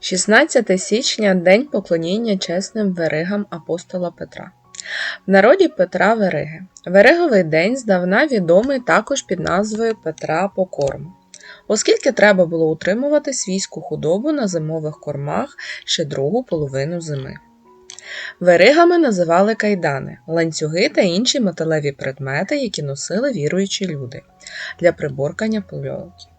16 січня День поклоніння чесним веригам апостола Петра. В народі Петра Вериги. Вериговий день здавна відомий також під назвою Петра Покорму, оскільки треба було утримувати свійську худобу на зимових кормах ще другу половину зими. Веригами називали кайдани, ланцюги та інші металеві предмети, які носили віруючі люди для приборкання польотів.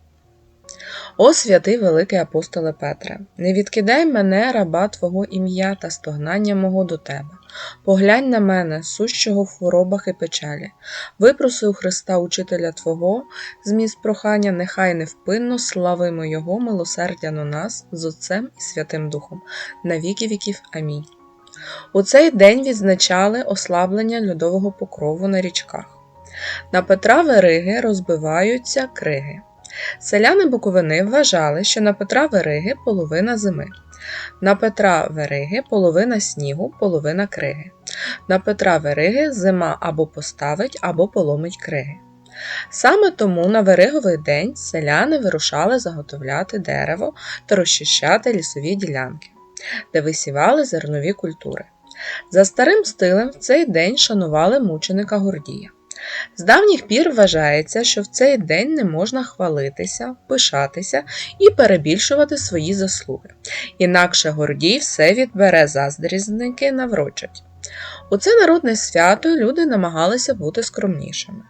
О святий великий апостоле Петре, не відкидай мене, раба Твого ім'я та стогнання мого до Тебе. Поглянь на мене, сущого в хворобах і печалі. Випроси у Христа, Учителя Твого, зміст прохання, нехай невпинно славимо Його милосердя на нас з Отцем і Святим Духом, на віки віків. Амінь. У цей день відзначали ослаблення льодового покрову на річках. На Петра Вериги розбиваються криги. Селяни Буковини вважали, що на Петра Вериги половина зими, на Петра Вериги половина снігу, половина криги. На Петра Вериги зима або поставить, або поломить криги. Саме тому на Вериговий день селяни вирушали заготовляти дерево та розчищати лісові ділянки, де висівали зернові культури. За старим стилем в цей день шанували мученика Гордія. З давніх пір вважається, що в цей день не можна хвалитися, пишатися і перебільшувати свої заслуги, інакше Гордій все відбере заздрізники наврочать. У це народне свято люди намагалися бути скромнішими.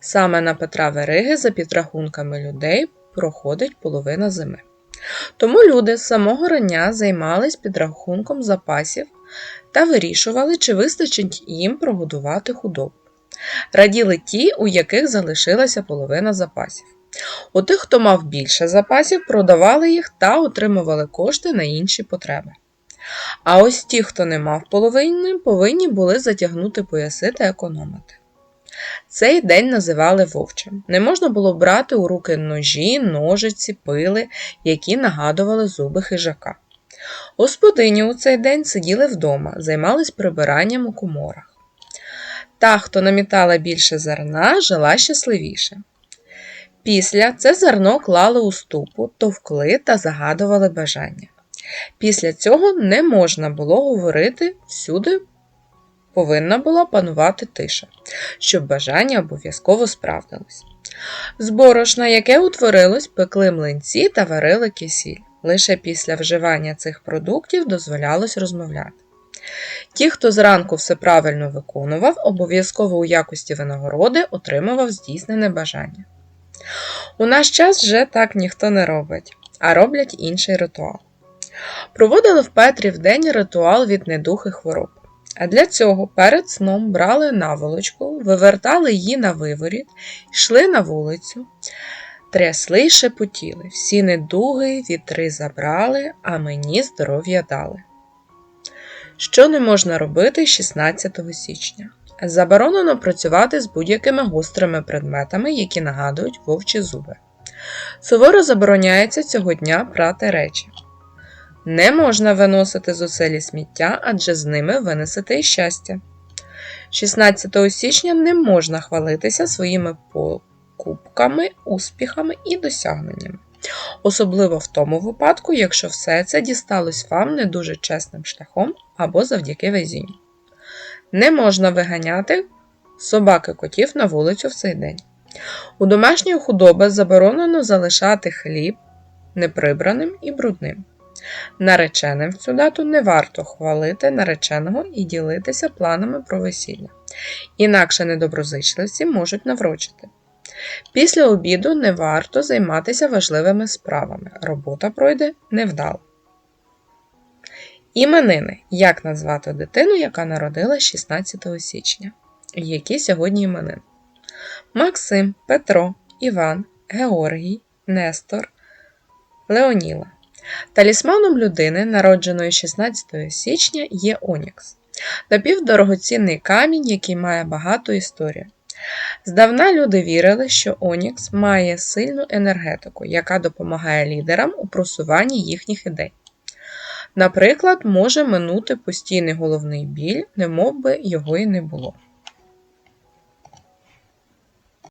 Саме на Петра Вериги, за підрахунками людей, проходить половина зими. Тому люди з самого рання займались підрахунком запасів та вирішували, чи вистачить їм прогодувати худобу. Раділи ті, у яких залишилася половина запасів. У тих, хто мав більше запасів, продавали їх та отримували кошти на інші потреби. А ось ті, хто не мав половини, повинні були затягнути пояси та економити. Цей день називали вовчим. Не можна було брати у руки ножі, ножиці, пили, які нагадували зуби хижака. Господині у цей день сиділи вдома, займались прибиранням у коморах. Та, хто намітала більше зерна, жила щасливіше. Після це зерно клали у ступу, товкли та загадували бажання. Після цього не можна було говорити всюди повинна була панувати тиша, щоб бажання обов'язково справдилось. З борошна, яке утворилось, пекли млинці та варили кисіль. Лише після вживання цих продуктів дозволялось розмовляти. Ті, хто зранку все правильно виконував, обов'язково у якості винагороди отримував здійснене бажання. У наш час вже так ніхто не робить, а роблять інший ритуал. Проводили в Петрі в день ритуал від недух і хвороб. А для цього перед сном брали наволочку, вивертали її на виворіт, йшли на вулицю, трясли й шепотіли, всі недуги вітри забрали, а мені здоров'я дали. Що не можна робити 16 січня? Заборонено працювати з будь-якими гострими предметами, які нагадують вовчі зуби. Суворо забороняється цього дня прати речі. Не можна виносити з оселі сміття, адже з ними винесете і щастя. 16 січня не можна хвалитися своїми покупками, успіхами і досягненнями. Особливо в тому випадку, якщо все це дісталось вам не дуже чесним шляхом або завдяки везінню. Не можна виганяти собаки котів на вулицю в цей день. У домашньої худоби заборонено залишати хліб неприбраним і брудним. Нареченим в цю дату не варто хвалити нареченого і ділитися планами про весілля, інакше недоброзичливці можуть наврочити. Після обіду не варто займатися важливими справами, робота пройде невдало. Іменини. Як назвати дитину, яка народилась 16 січня? Які сьогодні іменини? Максим, Петро, Іван, Георгій, Нестор, Леоніла. Талісманом людини, народженої 16 січня, є Онікс. Напівдорогоцінний камінь, який має багату історію. Здавна люди вірили, що Онікс має сильну енергетику, яка допомагає лідерам у просуванні їхніх ідей. Наприклад, може минути постійний головний біль, немов би його і не було.